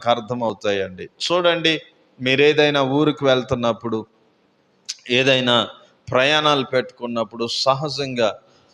అర్థమవుతాయండి. చూడండి మీరు ఏదైనా ఊరికి వెళ్తున్నప్పుడు ఏదైనా ప్రయాణాలు పెట్టుకున్నప్పుడు సహజంగా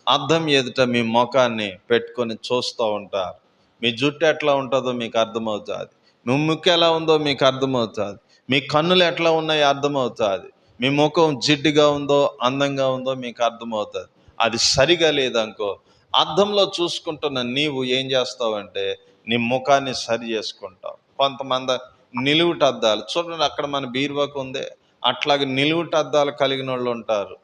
అర్థం ఎదుట మీ ముఖాన్ని పెట్టుకొని చూస్తూ ఉంటారు. మీ జుట్టు ఎట్లా ఉంటుందో మీకు అర్థమవుతుంది. మీ ముక్కు ఎలా ఉందో మీకు అర్థమవుతుంది. మీ కన్నులు ఎట్లా ఉన్నాయో అర్థమవుతుంది. మీ ముఖం జిడ్డుగా ఉందో అందంగా ఉందో మీకు అర్థమవుతుంది. అది సరిగా లేదనుకో అర్థంలో చూసుకుంటున్న నీవు ఏం చేస్తావంటే నీ ముఖాన్ని సరి చేసుకుంటావు. కొంతమంది నిలువుటద్దాలు చూడండి అక్కడ మన బీరువాకు ఉంది. అట్లాగే నిలువుటద్దాలు కలిగిన వాళ్ళు ఉంటారు.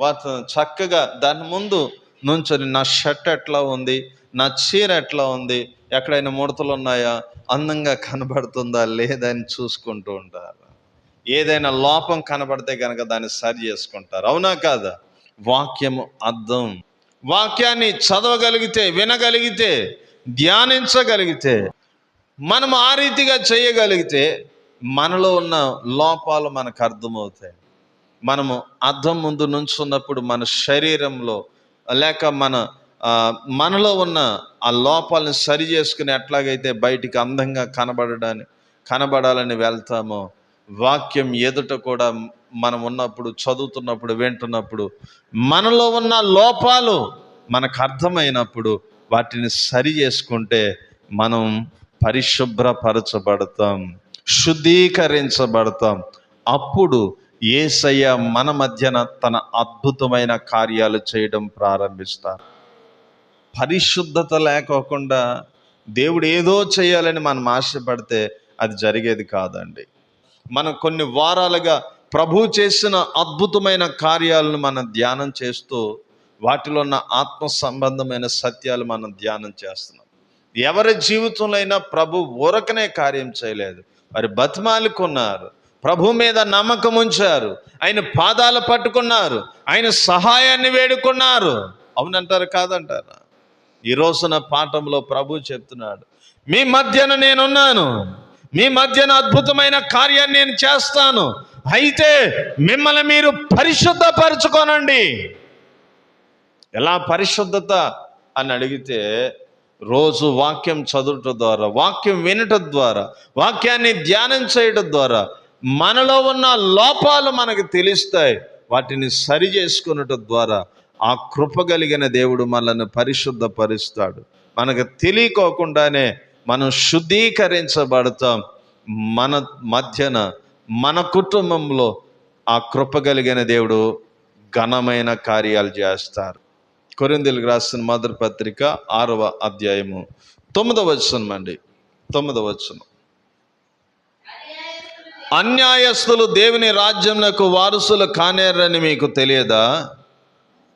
వాటి చక్కగా దాని ముందు నుంచొని నా షర్ట్ ఎట్లా ఉంది? నా చీర ఎట్లా ఉంది? ఎక్కడైనా ముడతలు ఉన్నాయా? అందంగా కనబడుతుందా? లేదని చూసుకుంటూ ఉంటారు. ఏదైనా లోపం కనబడితే కనుక దాన్ని సరి చేసుకుంటారు. అవునా కాదా? వాక్యము అర్థం. వాక్యాన్ని చదవగలిగితే వినగలిగితే ధ్యానించగలిగితే మనం ఆ రీతిగా చేయగలిగితే మనలో ఉన్న లోపాలు మనకు అర్థమవుతాయి. మనము అర్థం ముందు నుంచున్నప్పుడు మన శరీరంలో లేక మన మనలో ఉన్న ఆ లోపాలను సరి చేసుకుని ఎట్లాగైతే బయటికి అందంగా కనబడడానికి కనబడాలని వెళ్తామో వాక్యం ఎదుట కూడా మనం ఉన్నప్పుడు చదువుతున్నప్పుడు వింటున్నప్పుడు మనలో ఉన్న లోపాలు మనకు అర్థమైనప్పుడు వాటిని సరి చేసుకుంటే మనం పరిశుభ్రపరచబడతాం శుద్ధీకరించబడతాం. అప్పుడు ఏసయ్య మన మధ్యన తన అద్భుతమైన కార్యాలు చేయడం ప్రారంభిస్తారు. పరిశుద్ధత లేకోకుండా దేవుడు ఏదో చేయాలని మనం ఆశపడితే అది జరిగేది కాదండి. మనం కొన్ని వారాలుగా ప్రభు చేసిన అద్భుతమైన కార్యాలను మనం ధ్యానం చేస్తూ వాటిలో ఉన్న ఆత్మ సంబంధమైన సత్యాలు మనం ధ్యానం చేస్తున్నాం. ఎవరి జీవితంలో అయినా ప్రభు ఊరకనే కార్యం చేయలేదు. వారి బతిమాలుకున్నారు. ప్రభు మీద నమ్మకం ఉంచారు. ఆయన పాదాలు పట్టుకున్నారు. ఆయన సహాయాన్ని వేడుకున్నారు. అవునంటారు కాదంటారా? ఈ రోజున పాఠంలో ప్రభు చెప్తున్నాడు మీ మధ్యన నేనున్నాను. మీ మధ్యన అద్భుతమైన కార్యాన్ని నేను చేస్తాను. అయితే మిమ్మల్ని మీరు పరిశుద్ధపరచుకోనండి. ఎలా పరిశుద్ధత అని అడిగితే రోజు వాక్యం చదువుట ద్వారా వాక్యం వినటం ద్వారా వాక్యాన్ని ధ్యానం చేయటం ద్వారా మనలో ఉన్న లోపాలు మనకు తెలుస్తాయి. వాటిని సరి చేసుకునటం ద్వారా ఆ కృప కలిగిన దేవుడు మనల్ని పరిశుద్ధపరుస్తాడు. మనకు తెలియకోకుండానే మనం శుద్ధీకరించబడతాం. మన మధ్యన మన కుటుంబంలో ఆ కృప కలిగిన దేవుడు ఘనమైన కార్యాలు చేస్తారు. కొరిందెలకు రాసిన మొదటి పత్రిక ఆరవ అధ్యాయము. తొమ్మిదవ వచనం అండి. తొమ్మిదవ వచనం. అన్యాయస్తులు దేవుని రాజ్యంలో వారసులు కానేరని మీకు తెలియదా?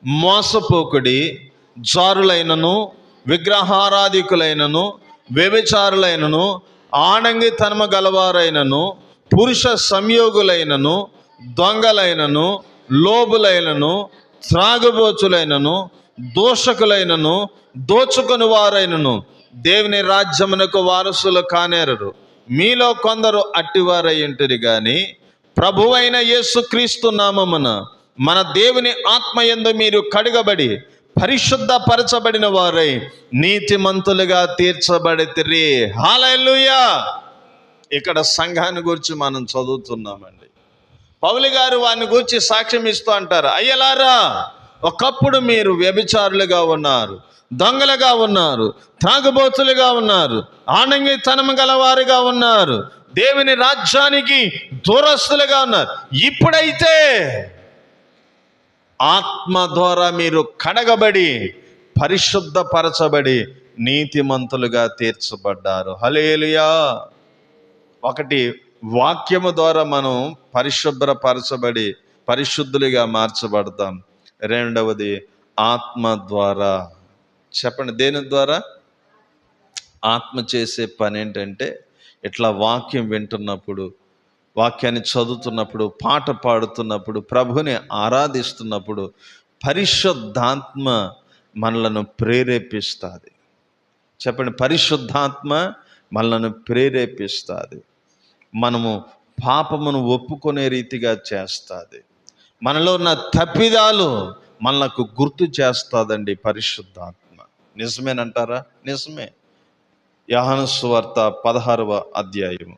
మోసపోకుడి జారులైనను విగ్రహారాధికులైనను వ్యభిచారులైనను ఆడంగి తనమ గలవారైనను పురుష సంయోగులైనను దొంగలైనను లోబులైనను త్రాగుబోచులైనను దోషకులైనను దోచుకుని వారైనను దేవుని రాజ్యమునకు వారసులు కానేరరు. మీలో కొందరు అట్టివారై ఉంటుంది గాని ప్రభువైన యేసుక్రీస్తు నామమున మన దేవుని ఆత్మయందు మీరు కడుగబడి పరిశుద్ధపరచబడిన వారై నీతిమంతులుగా తీర్చబడితిరి. హాలూయా ఇక్కడ సంఘాన్ని గురించి మనం చదువుతున్నామండి. పౌలి గారు వారిని గురించి సాక్ష్యం ఇస్తూ అంటారు అయ్యలారా! ఒకప్పుడు మీరు వ్యభిచారులుగా ఉన్నారు దొంగలుగా ఉన్నారు త్రాగుబోతులుగా ఉన్నారు ఆనంగితనం గలవారుగా ఉన్నారు దేవుని రాజ్యానికి దూరస్తులుగా ఉన్నారు. ఇప్పుడైతే ఆత్మ ద్వారా మీరు కడగబడి పరిశుద్ధపరచబడి నీతిమంతులుగా తీర్చబడ్డారు. హలేలుయా ఒకటి వాక్యము ద్వారా మనం పరిశుభ్రపరచబడి పరిశుద్ధులుగా మార్చబడతాం. రెండవది ఆత్మ ద్వారా. చెప్పండి దేని ద్వారా? ఆత్మ చేసే పని ఏంటంటే ఇట్లా వాక్యం వింటున్నప్పుడు వాక్యాన్ని చదువుతున్నప్పుడు పాట పాడుతున్నప్పుడు ప్రభుని ఆరాధిస్తున్నప్పుడు పరిశుద్ధాత్మ మనలను ప్రేరేపిస్తుంది. చెప్పండి పరిశుద్ధాత్మ మనలను ప్రేరేపిస్తుంది. మనము పాపమును ఒప్పుకునే రీతిగా చేస్తుంది. మనలో ఉన్న తప్పిదాలు మనకు గుర్తు చేస్తుందండి పరిశుద్ధాత్మ. నిజమేనంటారా? నిజమే. యహానుస్వార్త పదహారవ అధ్యాయము.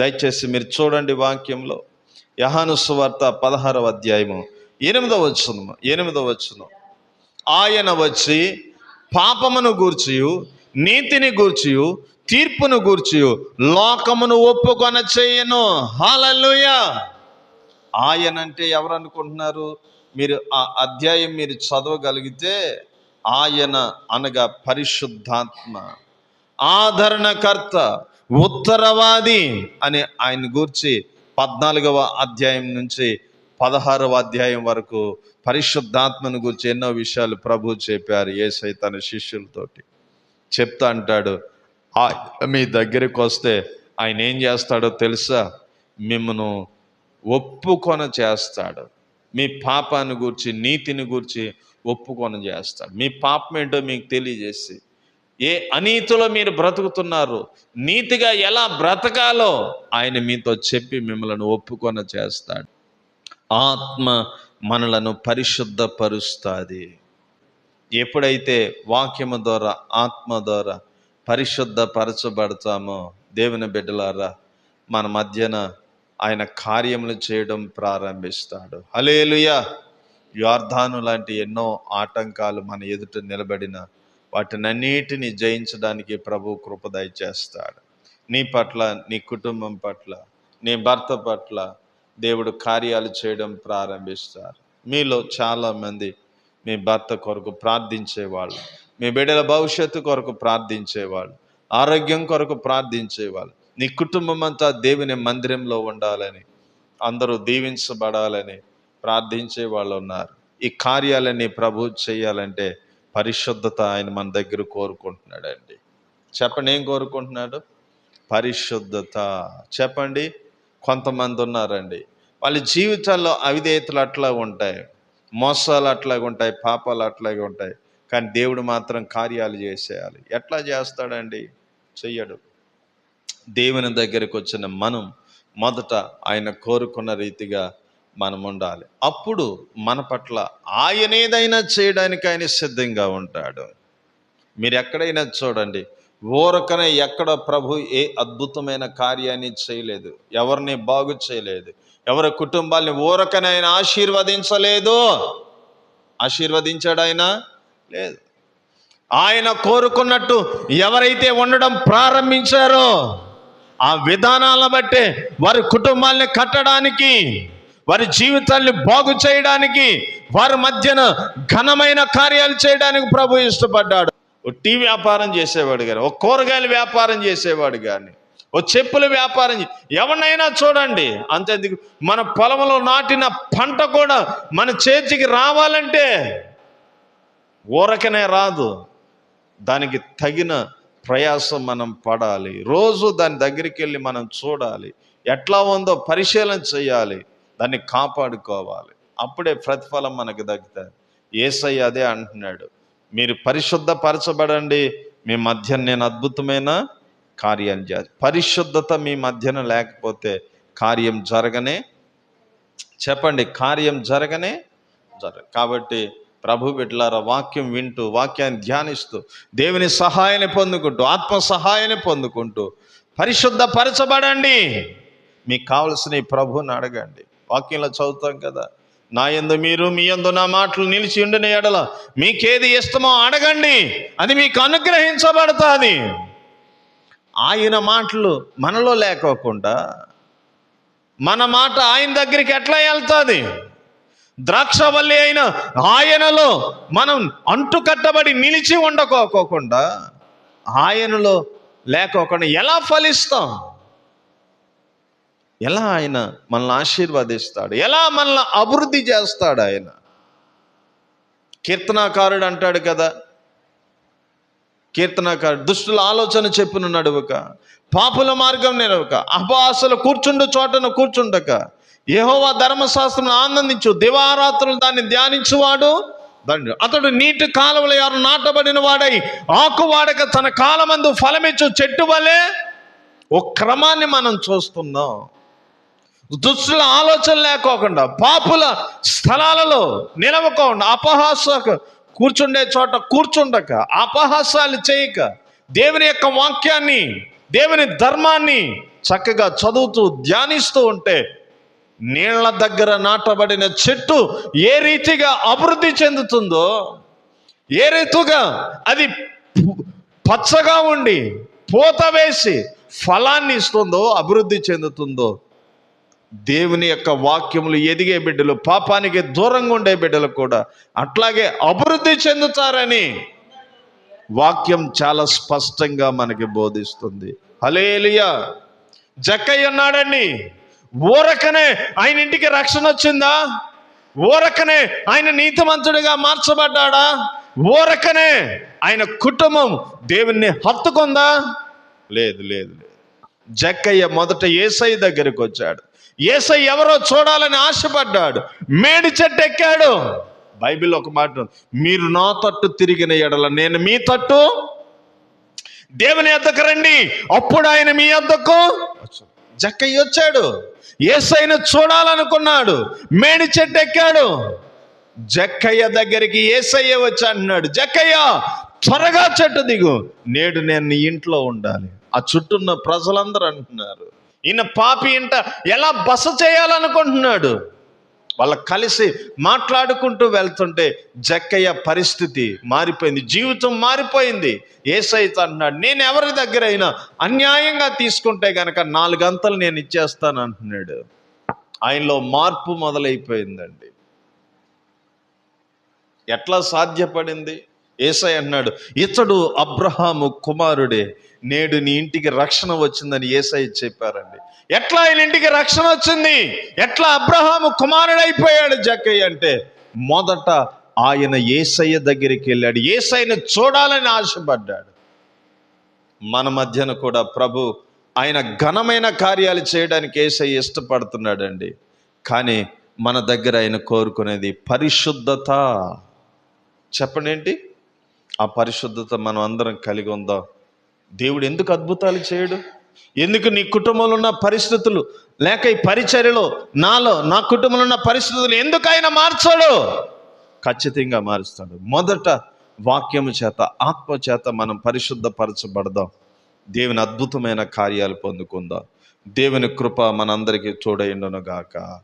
దయచేసి మీరు చూడండి వాక్యంలో. యహానుస్వార్త పదహారవ అధ్యాయము. ఎనిమిదవ వచ్చును ఎనిమిదవ వచ్చును ఆయన వచ్చి పాపమును గూర్చియు నీతిని గూర్చియు తీర్పును గూర్చియు లోకమును ఒప్పుకొన చేయను హాలలుయ ఆయన అంటే ఎవరు అనుకుంటున్నారు మీరు ఆ అధ్యాయం మీరు చదవగలిగితే ఆయన అనగా పరిశుద్ధాత్మ. ఆదరణకర్త ఉత్తరవాది అని ఆయన గూర్చి పద్నాలుగవ అధ్యాయం నుంచి పదహారవ అధ్యాయం వరకు పరిశుద్ధాత్మను గురించి ఎన్నో విషయాలు ప్రభు చెప్పారు ఏసై తన శిష్యులతోటి. చెప్తా అంటాడు "ఆ, మీ దగ్గరికి వస్తే ఆయన ఏం చేస్తాడో తెలుసా? మిమ్మను ఒప్పుకొన చేస్తాడు. మీ పాపాన్ని గూర్చి నీతిని గూర్చి ఒప్పుకొన చేస్తాడు. మీ పాపం ఏంటో మీకు తెలియజేసి ఏ అనీతిలో మీరు బ్రతుకుతున్నారు నీతిగా ఎలా బ్రతకాలో ఆయన మీతో చెప్పి మిమ్మల్ని ఒప్పుకొన చేస్తాడు. ఆత్మ మనలను పరిశుద్ధపరుస్తుంది. ఎప్పుడైతే వాక్యము ద్వారా ఆత్మ ద్వారా పరిశుద్ధపరచబడతామో దేవుని బిడ్డలారా మన మధ్యన ఆయన కార్యములు చేయడం ప్రారంభిస్తాడు. హలేలుయ యార్ధాను లాంటి ఎన్నో ఆటంకాలు మన ఎదుట నిలబడిన వాటినన్నిటిని జయించడానికి ప్రభు కృప దయచేస్తాడు. నీ పట్ల నీ కుటుంబం పట్ల నీ భర్త పట్ల దేవుడు కార్యాలు చేయడం ప్రారంభిస్తారు. మీలో చాలామంది మీ భర్త కొరకు ప్రార్థించేవాళ్ళు మీ బిడ్డల భవిష్యత్తు కొరకు ప్రార్థించేవాళ్ళు ఆరోగ్యం కొరకు ప్రార్థించేవాళ్ళు నీ కుటుంబం అంతా దేవుని మందిరంలో ఉండాలని అందరూ దీవించబడాలని ప్రార్థించే వాళ్ళు ఉన్నారు. ఈ కార్యాలన్నీ ప్రభు చేయాలంటే పరిశుద్ధత ఆయన మన దగ్గర కోరుకుంటున్నాడండి. చెప్పండి ఏం కోరుకుంటున్నాడు? పరిశుద్ధత. చెప్పండి కొంతమంది ఉన్నారండి. వాళ్ళ జీవితాల్లో అవిధేయతలు అట్లా ఉంటాయి మోసాలు అట్లాగే ఉంటాయి పాపాలు అట్లాగే ఉంటాయి. కానీ దేవుడు మాత్రం కార్యాలు చేసేయాలి. ఎట్లా చేస్తాడండి? చెయ్యడు. దేవుని దగ్గరికి వచ్చిన మనం మొదట ఆయన కోరుకున్న రీతిగా మనం ఉండాలి. అప్పుడు మన పట్ల ఆయన ఏదైనా చేయడానికి ఆయన సిద్ధంగా ఉంటాడు. మీరు ఎక్కడైనా చూడండి ఊరకనే ఎక్కడ ప్రభు ఏ అద్భుతమైన కార్యాన్ని చేయలేదు ఎవరిని బాగు చేయలేదు ఎవరి కుటుంబాల్ని ఊరకనే ఆయన ఆశీర్వదించలేదు. ఆశీర్వదించాడు ఆయన? లేదు. ఆయన కోరుకున్నట్టు ఎవరైతే ఉండడం ప్రారంభించారో ఆ విధానాలను బట్టే వారి కుటుంబాల్ని కట్టడానికి వారి జీవితాల్ని బాగు చేయడానికి వారి మధ్యన ఘనమైన కార్యాలు చేయడానికి ప్రభు ఇష్టపడ్డాడు. ఓ టీ వ్యాపారం చేసేవాడు కానీ ఓ కూరగాయల వ్యాపారం చేసేవాడు కానీ ఓ చెప్పుల వ్యాపారం ఎవరినైనా చూడండి. అంతేందుకు మన పొలంలో నాటిన పంట కూడా మన చేతికి రావాలంటే ఊరకనే రాదు. దానికి తగిన ప్రయాసం మనం పడాలి. రోజు దాని దగ్గరికి వెళ్ళి మనం చూడాలి. ఎట్లా ఉందో పరిశీలన చేయాలి. దాన్ని కాపాడుకోవాలి. అప్పుడే ప్రతిఫలం మనకు దక్కుతుంది. ఏసయ్య అదే అంటున్నాడు. మీరు పరిశుద్ధపరచబడండి. మీ మధ్య నేను అద్భుతమైన కార్యం చేయాలి పరిశుద్ధత మీ మధ్యన లేకపోతే కార్యం జరగనే చెప్పండి. కార్యం జరగనే జరగ కాబట్టి ప్రభు బిడ్డలారా వాక్యం వింటూ వాక్యాన్ని ధ్యానిస్తూ దేవుని సహాయాన్ని పొందుకుంటూ ఆత్మ సహాయాన్ని పొందుకుంటూ పరిశుద్ధపరచబడండి. మీకు కావలసిన ప్రభువుని అడగండి. వాక్యంలో చదువుతాం కదా నా యందు మీరు మీ యందు నా మాటలు నిలిచి ఉండిన ఎడల మీకేది ఇష్టమో అడగండి. అది మీకు అనుగ్రహించబడుతుంది. ఆయన మాటలు మనలో లేకోకుండా మన మాట ఆయన దగ్గరికి ఎట్లా వెళ్తుంది? ద్రాక్షవల్లి అయిన ఆయనలో మనం అంటుకట్టబడి నిలిచి ఉండకోకోకుండా ఆయనలో లేకోకుండా ఎలా ఫలిస్తాం? ఎలా ఆయన మనల్ని ఆశీర్వదిస్తాడు? ఎలా మనల్ని అభివృద్ధి చేస్తాడు ఆయన? కీర్తనాకారుడు అంటాడు కదా కీర్తనకారుడు దుష్టుల ఆలోచన చెప్పును నడువక పాపుల మార్గం నిలవక అపవాసులు కూర్చుండు చోటను కూర్చుండక యహోవా ధర్మశాస్త్రం ఆనందించు దివారాత్రులు దాన్ని ధ్యానించువాడు. దాన్ని అతడు నీటి కాలువలు యారు నాటబడిన వాడై ఆకువాడక తన కాలమందు ఫలమిచ్చు చెట్టు వలె. ఓ క్రమాన్ని మనం చూస్తున్నాం. దుష్టుల ఆలోచన లేకోకుండా పాపుల స్థలాలలో నిలవకుండా అపహాస కూర్చుండే చోట కూర్చుండక అపహాసాలు చేయక దేవుని యొక్క వాక్యాన్ని దేవుని ధర్మాన్ని చక్కగా చదువుతూ ధ్యానిస్తూ ఉంటే నీళ్ళ దగ్గర నాటబడిన చెట్టు ఏ రీతిగా అభివృద్ధి చెందుతుందో ఏ రీతిగా అది పచ్చగా ఉండి పూత వేసి ఫలాన్ని ఇస్తుందో అభివృద్ధి చెందుతుందో దేవుని యొక్క వాక్యములు ఎదిగే బిడ్డలు పాపానికి దూరంగా ఉండే బిడ్డలు కూడా అట్లాగే అభివృద్ధి చెందుతారని వాక్యం చాలా స్పష్టంగా మనకి బోధిస్తుంది. హలేలియా జక్కయ్య ఉన్నాడండి. ఊరకనే ఆయన ఇంటికి రక్షణ వచ్చిందా? ఊరకనే ఆయన నీతిమంతుడిగా మార్చబడ్డాడా? ఊరకనే ఆయన కుటుంబం దేవుణ్ణి హత్తుకుందా? లేదు లేదు లేదు. జక్కయ్య మొదట ఏసై దగ్గరికి వచ్చాడు. ఏసై ఎవరో చూడాలని ఆశపడ్డాడు. మేడి చెట్టు ఎక్కాడు. బైబిల్ ఒక మాట మీరు నా తట్టు తిరిగిన ఎడల నేను మీ తట్టు. దేవుని ఎద్దకు రండి. అప్పుడు ఆయన మీ ఎద్దకు జక్కయ్య వచ్చాడు. ఏసైను చూడాలనుకున్నాడు. మేడి చెట్టు ఎక్కాడు. జక్కయ్య దగ్గరికి ఏసయ్య వచ్చి అంటున్నాడు జక్కయ్య త్వరగా చెట్టు దిగు. నేడు నేను నీ ఇంట్లో ఉండాలి. ఆ చుట్టూన్న ప్రజలందరూ అంటున్నారు. ఈయన పాపి ఇంట ఎలా బస చేయాలనుకుంటున్నాడు? వాళ్ళ కలిసి మాట్లాడుకుంటూ వెళ్తుంటే జక్కయ్య పరిస్థితి మారిపోయింది. జీవితం మారిపోయింది. ఏసైతే అంటున్నాడు నేను ఎవరి దగ్గర అయినా అన్యాయంగా తీసుకుంటే గనక నాలుగంతలు నేను ఇచ్చేస్తాను అంటున్నాడు. ఆయనలో మార్పు మొదలైపోయిందండి. ఎట్లా సాధ్యపడింది? ఏసై అన్నాడు ఇతడు అబ్రహాము కుమారుడే నేడు నీ ఇంటికి రక్షణ వచ్చిందని ఏసై చెప్పారండి. ఎట్లా ఆయన ఇంటికి రక్షణ వచ్చింది? ఎట్లా అబ్రహాము కుమారుడైపోయాడు? జక్కయ్య అంటే మొదట ఆయన ఏసయ్య దగ్గరికి వెళ్ళాడు. ఏసైని చూడాలని ఆశపడ్డాడు. మన మధ్యన కూడా ప్రభు ఆయన ఘనమైన కార్యాలు చేయడానికి ఏసై ఇష్టపడుతున్నాడండి. కానీ మన దగ్గర ఆయన కోరుకునేది పరిశుద్ధత. చెప్పండి ఏంటి ఆ పరిశుద్ధత మనం అందరం కలిగి ఉందాం. దేవుడు ఎందుకు అద్భుతాలు చేయడు? ఎందుకు నీ కుటుంబంలో ఉన్న పరిస్థితులు లేక ఈ పరిచర్యలో నాలో నా కుటుంబంలో ఉన్న పరిస్థితులు ఎందుకు ఆయన మార్చాడు? ఖచ్చితంగా మారుస్తాడు. మొదట వాక్యము చేత ఆత్మ చేత మనం పరిశుద్ధపరచబడదాం. దేవుని అద్భుతమైన కార్యాలు పొందుకుందాం. దేవుని కృప మనందరికీ తోడైండును గాక